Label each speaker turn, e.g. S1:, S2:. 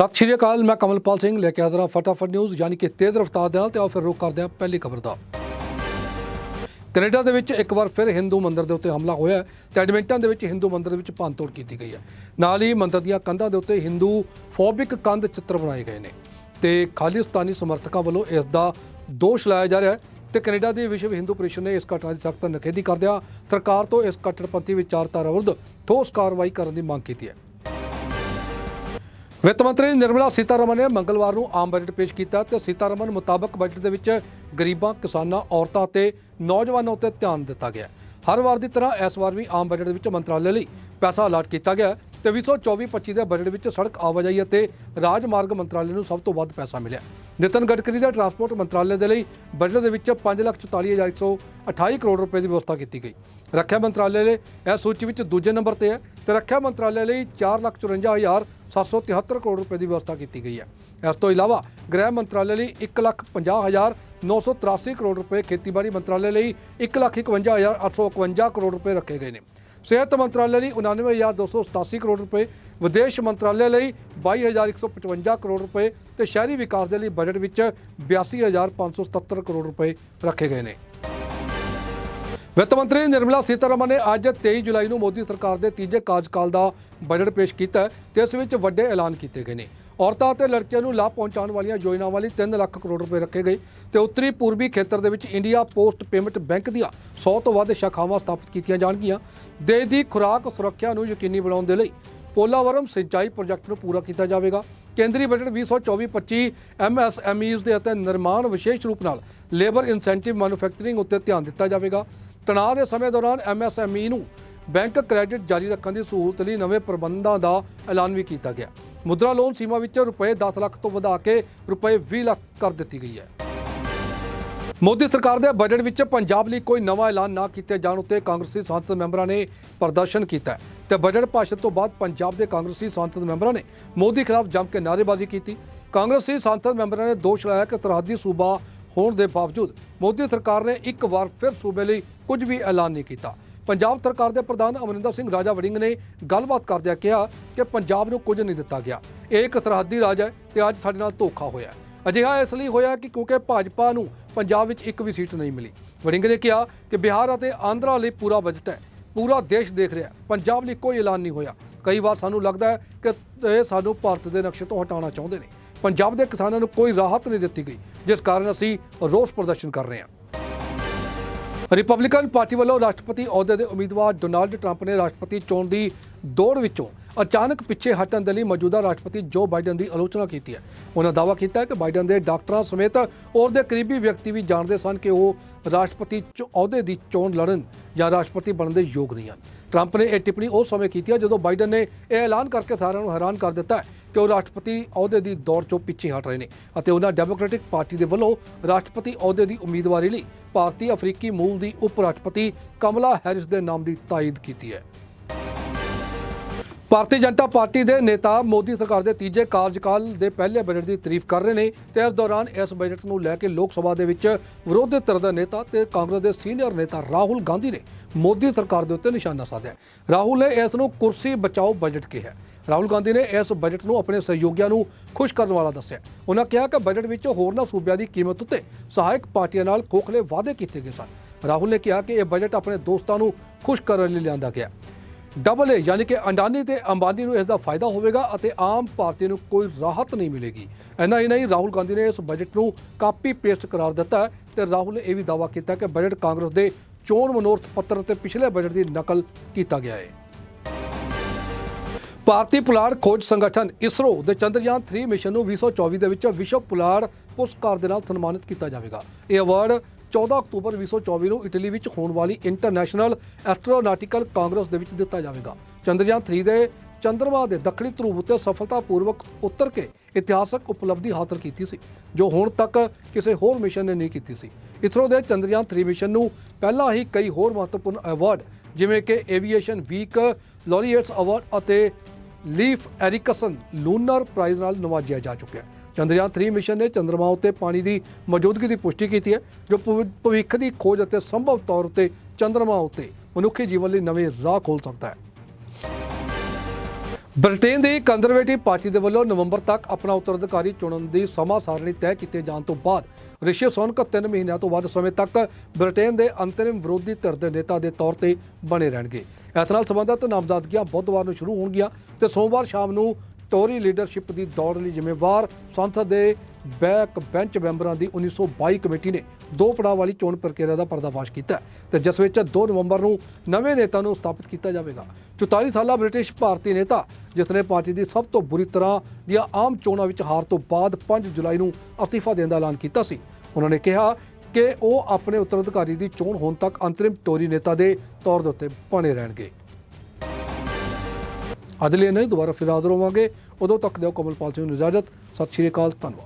S1: ਸਤਿ ਸ਼੍ਰੀ ਅਕਾਲ, ਮੈਂ ਕਮਲਪਾਲ ਸਿੰਘ, ਲੈ ਕੇ ਆਦਰਾ ਫਟਾਫਟ ਨਿਊਜ਼ ਯਾਨੀ ਕਿ ਤੇਜ਼ ਰਫ਼ਤਾਰ ਦੇ ਨਾਲ ਤੇ ਆਓ ਫਿਰ ਰੁਕ ਕਰਦੇ ਹਾਂ ਪਹਿਲੀ ਖਬਰ ਦਾ। ਕੈਨੇਡਾ ਦੇ ਵਿੱਚ ਇੱਕ ਵਾਰ ਫਿਰ ਹਿੰਦੂ ਮੰਦਿਰ ਦੇ ਉੱਤੇ ਹਮਲਾ ਹੋਇਆ ਹੈ ਤੇ ਐਡਮਿੰਟਨ ਦੇ ਵਿੱਚ ਹਿੰਦੂ ਮੰਦਿਰ ਦੇ ਵਿੱਚ ਭੰਨਤੋੜ ਕੀਤੀ ਗਈ ਹੈ। ਨਾਲ ਹੀ ਮੰਦਿਰ ਦੀਆਂ ਕੰਧਾਂ ਦੇ ਉੱਤੇ ਹਿੰਦੂ ਫੋਬਿਕ ਕੰਧ ਚਿੱਤਰ ਬਣਾਏ ਗਏ ਨੇ ਤੇ ਖਾਲਿਸਤਾਨੀ ਸਮਰਥਕਾਂ ਵੱਲੋਂ ਇਸ ਦਾ ਦੋਸ਼ ਲਾਇਆ ਜਾ ਰਿਹਾ ਹੈ ਤੇ ਕੈਨੇਡਾ ਦੀ ਵਿਸ਼ਵ ਹਿੰਦੂ ਪਰਿਸ਼ਦ ਨੇ ਇਸ ਘਟਨਾ ਦੀ ਸਖਤ ਨਿਖੇਧੀ ਕਰਦਿਆਂ ਸਰਕਾਰ ਤੋਂ ਇਸ ਕੱਟੜਪੰਥੀ ਵਿਚਾਰਧਾਰਾ ਵਿਰੁੱਧ ਠੋਸ ਕਾਰਵਾਈ ਕਰਨ ਦੀ ਮੰਗ ਕੀਤੀ ਹੈ। ਵਿੱਤ ਮੰਤਰੀ ਨਿਰਮਲਾ ਸੀਤਾਰਮਨ ਨੇ ਮੰਗਲਵਾਰ ਨੂੰ ਆਮ ਬਜਟ ਪੇਸ਼ ਕੀਤਾ ਤੇ ਸੀਤਾਰਮਨ ਮੁਤਾਬਕ ਬਜਟ ਦੇ ਵਿੱਚ ਗਰੀਬਾਂ, ਕਿਸਾਨਾਂ, ਔਰਤਾਂ ਤੇ ਨੌਜਵਾਨਾਂ ਉੱਤੇ ਧਿਆਨ ਦਿੱਤਾ ਗਿਆ। ਹਰ ਵਾਰ ਦੀ ਤਰ੍ਹਾਂ ਇਸ ਵਾਰ ਵੀ ਆਮ ਬਜਟ ਦੇ ਵਿੱਚ ਮੰਤਰਾਲੇ ਲਈ ਪੈਸਾ ਅਲਾਟ ਕੀਤਾ ਗਿਆ ਹੈ ਤੇ 2024-25 ਦੇ ਬਜਟ ਵਿੱਚ ਸੜਕ ਆਵਾਜਾਈ ਅਤੇ ਰਾਜਮਾਰਗ ਮੰਤਰਾਲੇ ਨੂੰ ਸਭ ਤੋਂ ਵੱਧ ਪੈਸਾ ਮਿਲਿਆ। ਨਿਤਨ ਗਡਕਰੀ ਦਾ ਟਰਾਂਸਪੋਰਟ ਮੰਤਰਾਲੇ ਦੇ ਲਈ ਬਜਟ ਦੇ ਵਿੱਚ 544128 ਕਰੋੜ ਰੁਪਏ ਦੀ ਵਿਵਸਥਾ ਕੀਤੀ ਗਈ। ਰੱਖਿਆ ਮੰਤਰਾਲੇ ਲਈ। ਇਹ ਸੂਚੀ ਵਿੱਚ ਦੂਜੇ ਨੰਬਰ ਤੇ ਹੈ ਤੇ ਰੱਖਿਆ ਮੰਤਰਾਲੇ ਲਈ 454773 ਕਰੋੜ ਰੁਪਏ ਦੀ ਵਿਵਸਥਾ ਕੀਤੀ ਗਈ ਹੈ। ਇਸ ਤੋਂ ਇਲਾਵਾ ਗ੍ਰਹਿ ਮੰਤਰਾਲੇ ਲਈ 150983 ਕਰੋੜ ਰੁਪਏ ਖੇਤੀਬਾੜੀ ਮੰਤਰਾਲੇ ਲਈ 151851 ਕਰੋੜ ਰੁਪਏ ਰੱਖੇ ਗਏ ਨੇ। ਸਿਹਤ ਮੰਤਰਾਲੇ ਲਈ 89287 ਕਰੋੜ ਰੁਪਏ, ਵਿਦੇਸ਼ ਮੰਤਰਾਲੇ ਲਈ 22155 ਕਰੋੜ ਰੁਪਏ ਤੇ ਸ਼ਹਿਰੀ ਵਿਕਾਸ ਦੇ ਲਈ ਬਜਟ ਵਿੱਚ 82577 ਕਰੋੜ ਰੁਪਏ ਰੱਖੇ ਗਏ ਨੇ। ਵਿੱਤ ਮੰਤਰੀ ਨਿਰਮਲਾ ਸੀਤਾਰਮਨ ਨੇ ਅੱਜ 23 ਜੁਲਾਈ ਨੂੰ ਮੋਦੀ ਸਰਕਾਰ ਦੇ ਤੀਜੇ ਕਾਰਜਕਾਲ ਦਾ ਬਜਟ ਪੇਸ਼ ਕੀਤਾ ਹੈ, ਤੇ ਇਸ ਵਿੱਚ ਵੱਡੇ ਐਲਾਨ ਕੀਤੇ ਗਏ ਨੇ। ਔਰਤਾਂ ਅਤੇ ਲੜਕੀਆਂ ਨੂੰ ਲਾਭ ਪਹੁੰਚਾਉਣ ਵਾਲੀਆਂ ਯੋਜਨਾਵਾਂ ਲਈ 3 ਲੱਖ ਕਰੋੜ ਰੁਪਏ ਰੱਖੇ ਗਏ ਤੇ ਉੱਤਰੀ ਪੂਰਬੀ ਖੇਤਰ ਦੇ ਵਿੱਚ ਇੰਡੀਆ ਪੋਸਟ ਪੇਮੈਂਟ ਬੈਂਕ ਦੀਆਂ 100 ਤੋਂ ਵੱਧ ਸ਼ਾਖਾਵਾਂ ਸਥਾਪਿਤ ਕੀਤੀਆਂ ਜਾਣਗੀਆਂ। ਦੇਸ਼ ਦੀ ਖੁਰਾਕ ਸੁਰੱਖਿਆ ਨੂੰ ਯਕੀਨੀ ਬਣਾਉਣ ਦੇ ਲਈ ਪੋਲਾਵਰਮ ਸਿੰਚਾਈ ਪ੍ਰੋਜੈਕਟ ਨੂੰ ਪੂਰਾ ਕੀਤਾ ਜਾਵੇਗਾ। ਕੇਂਦਰੀ ਬਜਟ 2024-25 ਐਮਐਸਐਮਈਜ਼ ਦੇ ਅਤੇ ਨਿਰਮਾਣ ਵਿਸ਼ੇਸ਼ ਰੂਪ ਨਾਲ ਲੇਬਰ ਇਨਸੈਂਟਿਵ ਮੈਨੂਫੈਕਚਰਿੰਗ ਉੱਤੇ ਧਿਆਨ ਦਿੱਤਾ ਜਾਵੇਗਾ। ਤਣਾਅ ਦੇ ਸਮੇਂ ਦੌਰਾਨ ਐਮਐਸਐਮਈ ਨੂੰ ਬੈਂਕ ਕ੍ਰੈਡਿਟ ਜਾਰੀ ਰੱਖਣ ਦੀ ਸਹੂਲਤ ਲਈ ਨਵੇਂ ਪ੍ਰਬੰਧਾਂ ਦਾ ਐਲਾਨ ਵੀ ਕੀਤਾ ਗਿਆ। ਮੁਦਰਾ ਲੋਨ ਸੀਮਾ ਵਿੱਚ ਰੁਪਏ 10 ਲੱਖ ਤੋਂ ਵਧਾ ਕੇ ਰੁਪਏ 20 ਲੱਖ ਕਰ ਦਿੱਤੀ ਗਈ ਹੈ। ਮੋਦੀ ਸਰਕਾਰ ਦੇ ਬਜਟ ਵਿੱਚ ਪੰਜਾਬ ਲਈ ਕੋਈ ਨਵਾਂ ਐਲਾਨ ਨਾ ਕੀਤੇ ਜਾਣ ਉੱਤੇ ਕਾਂਗਰਸੀ ਸੰਸਦ ਮੈਂਬਰਾਂ ਨੇ ਪ੍ਰਦਰਸ਼ਨ ਕੀਤਾ ਹੈ ਤੇ ਬਜਟ ਭਾਸ਼ਣ ਤੋਂ ਬਾਅਦ ਪੰਜਾਬ ਦੇ ਕਾਂਗਰਸੀ ਸੰਸਦ ਮੈਂਬਰਾਂ ਨੇ ਮੋਦੀ ਖਿਲਾਫ ਜੰਮ ਕੇ ਨਾਅਰੇਬਾਜ਼ੀ ਕੀਤੀ। ਕਾਂਗਰਸੀ ਸੰਸਦ ਮੈਂਬਰਾਂ ਨੇ ਦੋਸ਼ ਲਾਇਆ ਕਿ ਸਰਹੱਦੀ ਸੂਬਾ ਹੋਣ ਦੇ ਬਾਵਜੂਦ ਮੋਦੀ ਸਰਕਾਰ ਨੇ ਇੱਕ ਵਾਰ ਫਿਰ ਸੂਬੇ ਲਈ ਕੁਝ ਵੀ ਐਲਾਨ ਨਹੀਂ ਕੀਤਾ। ਪੰਜਾਬ ਸਰਕਾਰ ਦੇ ਪ੍ਰਧਾਨ ਅਮਰਿੰਦਰ ਸਿੰਘ ਰਾਜਾ ਵੜਿੰਗ ਨੇ ਗੱਲਬਾਤ ਕਰਦਿਆਂ ਕਿਹਾ ਕਿ ਪੰਜਾਬ ਨੂੰ ਕੁਝ ਨਹੀਂ ਦਿੱਤਾ ਗਿਆ। ਇਹ ਇੱਕ ਸਰਹੱਦੀ ਰਾਜ ਹੈ ਤੇ ਅੱਜ ਸਾਡੇ ਨਾਲ ਧੋਖਾ ਹੋਇਆ ਅਜਿਹਾ ਇਸ ਲਈ ਹੋਇਆ ਕਿ ਕਿਉਂਕਿ ਭਾਜਪਾ ਨੂੰ ਪੰਜਾਬ ਵਿੱਚ ਇੱਕ ਵੀ ਸੀਟ ਨਹੀਂ ਮਿਲੀ। ਵੜਿੰਗ ਨੇ ਕਿਹਾ ਕਿ ਬਿਹਾਰ ਅਤੇ ਆਂਧਰਾ ਲਈ ਪੂਰਾ ਬਜਟ ਹੈ। ਪੂਰਾ ਦੇਸ਼ ਦੇਖ ਰਿਹਾ ਪੰਜਾਬ ਲਈ ਕੋਈ ਐਲਾਨ ਨਹੀਂ ਹੋਇਆ। ਕਈ ਵਾਰ ਸਾਨੂੰ ਲੱਗਦਾ ਹੈ ਕਿ ਇਹ ਸਾਨੂੰ ਭਾਰਤ ਦੇ ਨਕਸ਼ੇ ਤੋਂ ਹਟਾਉਣਾ ਚਾਹੁੰਦੇ ਨੇ। ਪੰਜਾਬ ਦੇ ਕਿਸਾਨਾਂ ਨੂੰ ਕੋਈ ਰਾਹਤ ਨਹੀਂ ਦਿੱਤੀ ਗਈ, ਜਿਸ ਕਾਰਨ ਅਸੀਂ ਰੋਸ ਪ੍ਰਦਰਸ਼ਨ ਕਰ ਰਹੇ ਹਾਂ। ਰਿਪਬਲਿਕਨ ਪਾਰਟੀ ਵੱਲੋਂ ਰਾਸ਼ਟਰਪਤੀ ਅਹੁਦੇ ਦੇ ਉਮੀਦਵਾਰ ਡੋਨਾਲਡ ਟਰੰਪ ਨੇ ਰਾਸ਼ਟਰਪਤੀ ਚੋਣ ਦੀ ਦੌੜ ਵਿੱਚੋਂ ਅਚਾਨਕ ਪਿੱਛੇ ਹਟਣ ਦੇ ਲਈ ਮੌਜੂਦਾ ਰਾਸ਼ਟਰਪਤੀ ਜੋ ਬਾਈਡਨ ਦੀ ਆਲੋਚਨਾ ਕੀਤੀ ਹੈ। ਉਹਨਾਂ ਦਾਅਵਾ ਕੀਤਾ ਕਿ ਬਾਈਡਨ ਦੇ ਡਾਕਟਰਾਂ ਸਮੇਤ ਹੋਰ ਦੇ ਕਰੀਬੀ ਵਿਅਕਤੀ ਵੀ ਜਾਣਦੇ ਸਨ ਕਿ ਉਹ ਰਾਸ਼ਟਰਪਤੀ ਚ- ਅਹੁਦੇ ਦੀ ਚੋਣ ਲੜਨ ਜਾਂ ਰਾਸ਼ਟਰਪਤੀ ਬਣਨ ਦੇ ਯੋਗ ਨਹੀਂ ਹਨ। ਟਰੰਪ ਨੇ ਇਹ ਟਿੱਪਣੀ ਉਸ ਸਮੇਂ ਕੀਤੀ ਹੈ ਜਦੋਂ ਬਾਈਡਨ ਨੇ ਇਹ ਐਲਾਨ ਕਰਕੇ ਸਾਰਿਆਂ ਨੂੰ ਹੈਰਾਨ ਕਰ ਦਿੱਤਾ ਕਿ ਉਹ ਰਾਸ਼ਟਰਪਤੀ ਅਹੁਦੇ ਦੀ ਦੌੜ ਚੋਂ ਪਿੱਛੇ ਹਟ ਰਹੇ ਨੇ ਅਤੇ ਉਹਨਾਂ ਡੈਮੋਕ੍ਰੈਟਿਕ ਪਾਰਟੀ ਦੇ ਵੱਲੋਂ ਰਾਸ਼ਟਰਪਤੀ ਅਹੁਦੇ ਦੀ ਉਮੀਦਵਾਰੀ ਲਈ ਭਾਰਤੀ ਅਫਰੀਕੀ ਮੂਲ ਦੀ ਉਪ ਰਾਸ਼ਟਰਪਤੀ ਕਮਲਾ ਹੈਰਿਸ ਦੇ ਨਾਮ ਦੀ ਤਾਇਦ ਕੀਤੀ ਹੈ। ਭਾਰਤੀ ਜਨਤਾ ਪਾਰਟੀ ਦੇ ਨੇਤਾ ਮੋਦੀ ਸਰਕਾਰ ਦੇ ਤੀਜੇ ਕਾਰਜਕਾਲ ਦੇ ਪਹਿਲੇ ਬਜਟ ਦੀ ਤਾਰੀਫ ਕਰ ਰਹੇ ਨੇ ਤੇ ਇਸ ਦੌਰਾਨ ਇਸ ਬਜਟ ਨੂੰ ਲੈ ਕੇ ਲੋਕ ਸਭਾ ਦੇ ਵਿੱਚ ਵਿਰੋਧੀ ਧਿਰ ਦੇ ਨੇਤਾ ਤੇ ਕਾਂਗਰਸ ਦੇ ਸੀਨੀਅਰ ਨੇਤਾ ਰਾਹੁਲ ਗਾਂਧੀ ਨੇ ਮੋਦੀ ਸਰਕਾਰ ਦੇ ਉੱਤੇ ਨਿਸ਼ਾਨਾ ਸਾਧਿਆ। ਰਾਹੁਲ ਨੇ ਇਸ ਨੂੰ ਕੁਰਸੀ ਬਚਾਓ ਬਜਟ ਕਿਹਾ। ਰਾਹੁਲ ਗਾਂਧੀ ਨੇ ਇਸ ਬਜਟ ਨੂੰ ਆਪਣੇ ਸਹਿਯੋਗੀਆਂ ਨੂੰ ਖੁਸ਼ ਕਰਨ ਵਾਲਾ ਦੱਸਿਆ। ਉਹਨਾਂ ਕਿਹਾ ਕਿ ਬਜਟ ਵਿੱਚ ਹੋਰਨਾਂ ਸੂਬਿਆਂ ਦੀ ਕੀਮਤ ਉੱਤੇ ਸਹਾਇਕ ਪਾਰਟੀਆਂ ਨਾਲ ਖੋਖਲੇ ਵਾਅਦੇ ਕੀਤੇ ਗਏ ਸਨ। ਰਾਹੁਲ ਨੇ ਕਿਹਾ ਕਿ ਇਹ ਬਜਟ ਆਪਣੇ ਦੋਸਤਾਂ ਨੂੰ ਖੁਸ਼ ਕਰਨ ਲਈ ਲਿਆਂਦਾ ਗਿਆ। ਡਬਲ ਏ, ਯਾਨੀ ਕਿ ਅੰਡਾਨੀ ਤੇ ਅੰਬਾਨੀ ਨੂੰ ਇਸ ਦਾ ਫਾਇਦਾ ਹੋਵੇਗਾ ਅਤੇ ਆਮ ਭਾਰਤੀ ਨੂੰ ਕੋਈ ਰਾਹਤ ਨਹੀਂ ਮਿਲੇਗੀ। ਇੰਨਾ ਹੀ ਨਹੀਂ, ਰਾਹੁਲ ਗਾਂਧੀ ਨੇ ਇਸ ਬਜਟ ਨੂੰ ਕਾਪੀ ਪੇਸਟ ਕਰਾਰ ਦਿੱਤਾ ਹੈ ਤੇ ਰਾਹੁਲ ਨੇ ਇਹ ਵੀ ਦਾਅਵਾ ਕੀਤਾ ਕਿ ਬਜਟ ਕਾਂਗਰਸ ਦੇ ਚੋਣ ਮਨੋਰਥ ਪੱਤਰ ਤੇ ਪਿਛਲੇ ਬਜਟ ਦੀ ਨਕਲ ਕੀਤਾ ਗਿਆ ਹੈ। ਭਾਰਤੀ ਪੁਲਾੜ ਖੋਜ ਸੰਗਠਨ ਇਸਰੋ ਦੇ ਚੰਦਰਯਾਨ 3 ਮਿਸ਼ਨ ਨੂੰ 2024 ਦੇ ਵਿੱਚ ਵਿਸ਼ਵ ਪੁਲਾੜ ਪੁਰਸਕਾਰ ਦੇ ਨਾਲ ਸਨਮਾਨਿਤ ਕੀਤਾ ਜਾਵੇਗਾ। ਇਹ ਅਵਾਰਡ 14 ਅਕਤੂਬਰ 2024 ਨੂੰ ਇਟਲੀ ਵਿੱਚ ਹੋਣ ਵਾਲੀ ਇੰਟਰਨੈਸ਼ਨਲ ਐਸਟਰੋਨਾਟਿਕਲ ਕਾਂਗਰਸ ਦੇ ਵਿੱਚ ਦਿੱਤਾ ਜਾਵੇਗਾ। ਚੰਦਰਯਾਨ 3 ਦੇ ਚੰਦਰਮਾ ਦੇ ਦੱਖਣੀ ਧਰੁਵ ਉੱਤੇ ਸਫਲਤਾਪੂਰਵਕ ਉਤਰ ਕੇ ਇਤਿਹਾਸਕ ਉਪਲਬਧੀ ਹਾਸਲ ਕੀਤੀ ਸੀ, ਜੋ ਹੁਣ ਤੱਕ ਕਿਸੇ ਹੋਰ ਮਿਸ਼ਨ ਨੇ ਨਹੀਂ ਕੀਤੀ ਸੀ। ਇਸਰੋ ਦੇ ਚੰਦਰਯਾਨ 3 ਮਿਸ਼ਨ ਨੂੰ ਪਹਿਲਾਂ ਹੀ ਕਈ ਹੋਰ ਮਹੱਤਵਪੂਰਨ ਅਵਾਰਡ ਜਿਵੇਂ ਕਿ ਏਵੀਏਸ਼ਨ ਵੀਕ, ਲੋਰੀਏਟਸ ਅਵਾਰਡ ਅਤੇ ਲੀਫ ਐਰਿਕਸਨ ਲੂਨਰ ਪ੍ਰਾਈਜ਼ ਨਾਲ ਨਵਾਜਿਆ ਜਾ ਚੁੱਕਿਆ ਹੈ। ਚੰਦਰਯਾਨ 3 ਮਿਸ਼ਨ ਨੇ ਚੰਦਰਮਾ ਉੱਤੇ ਪਾਣੀ ਦੀ ਮੌਜੂਦਗੀ ਦੀ ਪੁਸ਼ਟੀ ਕੀਤੀ ਹੈ, ਜੋ ਭਵਿ- ਭਵਿੱਖ ਦੀ ਖੋਜ ਅਤੇ ਸੰਭਵ ਤੌਰ ਉੱਤੇ ਚੰਦਰਮਾ ਉੱਤੇ ਮਨੁੱਖੀ ਜੀਵਨ ਲਈ ਨਵੇਂ ਰਾਹ ਖੋਲ ਸਕਦਾ ਹੈ। ਬ੍ਰਿਟੇਨ ਦੀ ਕੰਜ਼ਰਵੇਟਿਵ ਪਾਰਟੀ ਦੇ ਵੱਲੋਂ ਨਵੰਬਰ ਤੱਕ ਆਪਣਾ ਉੱਤਰਾਧਿਕਾਰੀ ਚੁਣਨ ਦੀ ਸਮਾਂ ਸਾਰਣੀ ਤੈਅ ਕੀਤੇ ਜਾਣ ਤੋਂ ਬਾਅਦ ਰਿਸ਼ੀ ਸੁਨਕ 3 ਮਹੀਨਿਆਂ ਤੋਂ ਵੱਧ ਸਮੇਂ ਤੱਕ ਬ੍ਰਿਟੇਨ ਦੇ ਅੰਤਰਿਮ ਵਿਰੋਧੀ ਧਿਰ ਦੇ ਨੇਤਾ ਦੇ ਤੌਰ ਤੇ ਬਣੇ ਰਹਿਣਗੇ। ਇਸ ਨਾਲ ਸੰਬੰਧਿਤ ਨਾਮਜ਼ਦਗੀਆਂ ਬੁੱਧਵਾਰ ਨੂੰ ਸ਼ੁਰੂ ਹੋਣਗੀਆਂ ਤੇ ਸੋਮਵਾਰ ਸ਼ਾਮ ਨੂੰ ਟੋਰੀ ਲੀਡਰਸ਼ਿਪ ਦੀ ਦੌੜ ਲਈ ਜ਼ਿੰਮੇਵਾਰ ਸੰਸਦ ਦੇ ਬੈਕ ਬੈਂਚ ਮੈਂਬਰਾਂ ਦੀ 1922 ਕਮੇਟੀ ਨੇ ਦੋ ਪੜਾਅ ਵਾਲੀ ਚੋਣ ਪ੍ਰਕਿਰਿਆ ਦਾ ਪਰਦਾਫਾਸ਼ ਕੀਤਾ ਹੈ ਤੇ ਜਿਸ ਵਿੱਚ 2 ਨਵੰਬਰ ਨੂੰ ਨਵੇਂ ਨੇਤਾ ਨੂੰ ਸਥਾਪਿਤ ਕੀਤਾ ਜਾਵੇਗਾ। 44 ਸਾਲਾ ਬ੍ਰਿਟਿਸ਼ ਭਾਰਤੀ ਨੇਤਾ, ਜਿਸ ਨੇ ਪਾਰਟੀ ਦੀ ਸਭ ਤੋਂ ਬੁਰੀ ਤਰ੍ਹਾਂ ਦੀਆਂ ਆਮ ਚੋਣਾਂ ਵਿੱਚ ਹਾਰ ਤੋਂ ਬਾਅਦ 5 ਜੁਲਾਈ ਨੂੰ ਅਸਤੀਫਾ ਦੇਣ ਦਾ ਐਲਾਨ ਕੀਤਾ ਸੀ। ਉਹਨਾਂ ਨੇ ਕਿਹਾ ਕਿ ਉਹ ਆਪਣੇ ਉੱਤਰਾਧਿਕਾਰੀ ਦੀ ਚੋਣ ਹੋਣ ਤੱਕ ਅੰਤਰਿਮ ਟੋਰੀ ਨੇਤਾ ਦੇ ਤੌਰ ਦੇ ਉੱਤੇ ਬਣੇ ਰਹਿਣਗੇ। ਅੱਜ ਲਈ ਨਹੀਂ ਦੁਬਾਰਾ ਫਿਰ ਹਾਜ਼ਰ ਹੋਵਾਂਗੇ। ਉਦੋਂ ਤੱਕ ਦਿਓ ਕਮਲਪਾਲ ਸਿੰਘ ਨੂੰ ਇਜਾਜ਼ਤ। ਸਤਿ ਸ਼੍ਰੀ ਅਕਾਲ। ਧੰਨਵਾਦ।